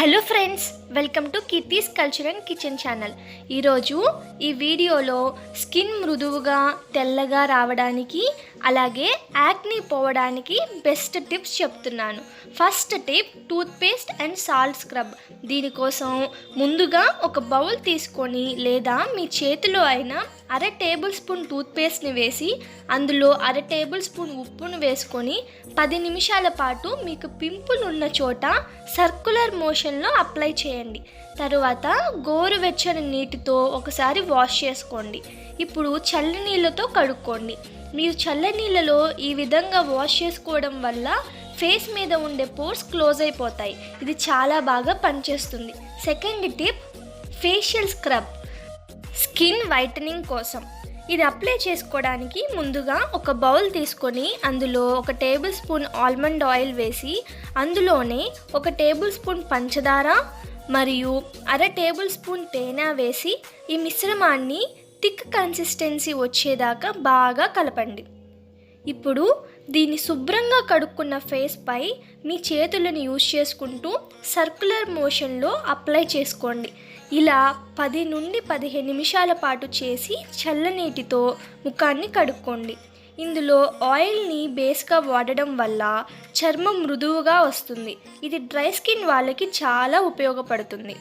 Hello friends welcome to Keerthi's culture and kitchen channel ఈరోజు ఈ వీడియోలో స్కిన్ మృదువుగా తెల్లగా రావడానికి అలాగే యాక్ని పోవడానికి బెస్ట్ టిప్స్ చెప్తున్నాను. First tip toothpaste and salt scrub దీనికోసం ముందుగా ఒక బౌల్ తీసుకొని లేదా మీ చేతిలో అయినా అర టేబుల్ స్పూన్ టూత్పేస్ట్ని వేసి అందులో అర టేబుల్ స్పూన్ ఉప్పును వేసుకొని పది నిమిషాల పాటు మీకు పింపుల్ ఉన్న చోట సర్కులర్ మోషన్ మోషన్లో అప్లై చేయండి. తరువాత గోరువెచ్చని నీటితో ఒకసారి వాష్ చేసుకోండి. ఇప్పుడు చల్ల నీళ్ళతో కడుక్కోండి. మీరు చల్ల నీళ్ళలో ఈ విధంగా వాష్ చేసుకోవడం వల్ల ఫేస్ మీద ఉండే పోర్స్ క్లోజ్ అయిపోతాయి. ఇది చాలా బాగా పనిచేస్తుంది. Second tip facial scrub. Skin whitening కోసం. ఇది అప్లై చేసుకోవడానికి ముందుగా ఒక బౌల్ తీసుకొని అందులో ఒక టేబుల్ స్పూన్ ఆల్మండ్ ఆయిల్ వేసి అందులోనే ఒక టేబుల్ స్పూన్ పంచదార మరియు అర టేబుల్ స్పూన్ తేనె వేసి ఈ మిశ్రమాన్ని థిక్ కన్సిస్టెన్సీ వచ్చేదాకా బాగా కలపండి. ఇప్పుడు దీన్ని శుభ్రంగా కడుక్కున్న ఫేస్పై మీ చేతులను యూజ్ చేసుకుంటూ సర్కులర్ మోషన్లో అప్లై చేసుకోండి. ఇలా పది నుండి పదిహేను నిమిషాల పాటు చేసి చల్లనీటితో ముఖాన్ని కడుక్కోండి. ఇందులో ఆయిల్ని బేస్గా వాడడం వల్ల చర్మం మృదువుగా వస్తుంది. ఇది డ్రై స్కిన్ వాళ్ళకి చాలా ఉపయోగపడుతుంది.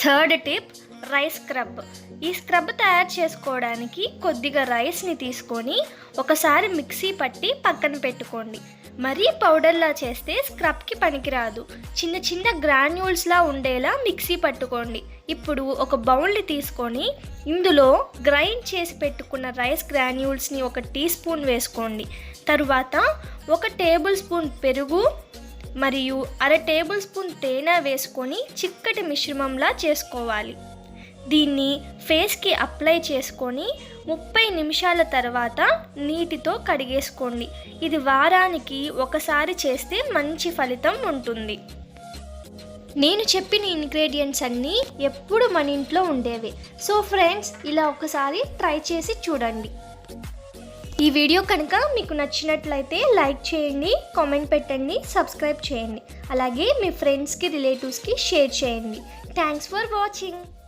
థర్డ్ టిప్ రైస్ స్క్రబ్ ఈ స్క్రబ్ తయారు చేసుకోవడానికి కొద్దిగా రైస్ని తీసుకొని ఒకసారి మిక్సీ పట్టి పక్కన పెట్టుకోండి. మరీ పౌడర్లా చేస్తే స్క్రబ్కి పనికిరాదు. చిన్న చిన్న గ్రాన్యూల్స్లా ఉండేలా మిక్సీ పట్టుకోండి. ఇప్పుడు ఒక బౌల్ని తీసుకొని ఇందులో గ్రైండ్ చేసి పెట్టుకున్న రైస్ గ్రాన్యూల్స్ని ఒక టీ స్పూన్ వేసుకోండి. తరువాత ఒక టేబుల్ స్పూన్ పెరుగు మరియు అర టేబుల్ స్పూన్ తేనె వేసుకొని చిక్కటి మిశ్రమంలా చేసుకోవాలి. దీన్ని ఫేస్కి అప్లై చేసుకొని ముప్పై నిమిషాల తర్వాత నీటితో కడిగేసుకోండి. ఇది వారానికి ఒకసారి చేస్తే మంచి ఫలితం ఉంటుంది. నేను చెప్పిన ఇంగ్రీడియంట్స్ అన్నీ ఎప్పుడు మన ఇంట్లో ఉండేవి. సో ఫ్రెండ్స్ ఇలా ఒకసారి ట్రై చేసి చూడండి. ఈ వీడియో కనుక మీకు నచ్చినట్లయితే లైక్ చేయండి కామెంట్ పెట్టండి సబ్స్క్రైబ్ చేయండి. అలాగే మీ ఫ్రెండ్స్కి రిలేటివ్స్కి షేర్ చేయండి. Thanks for watching.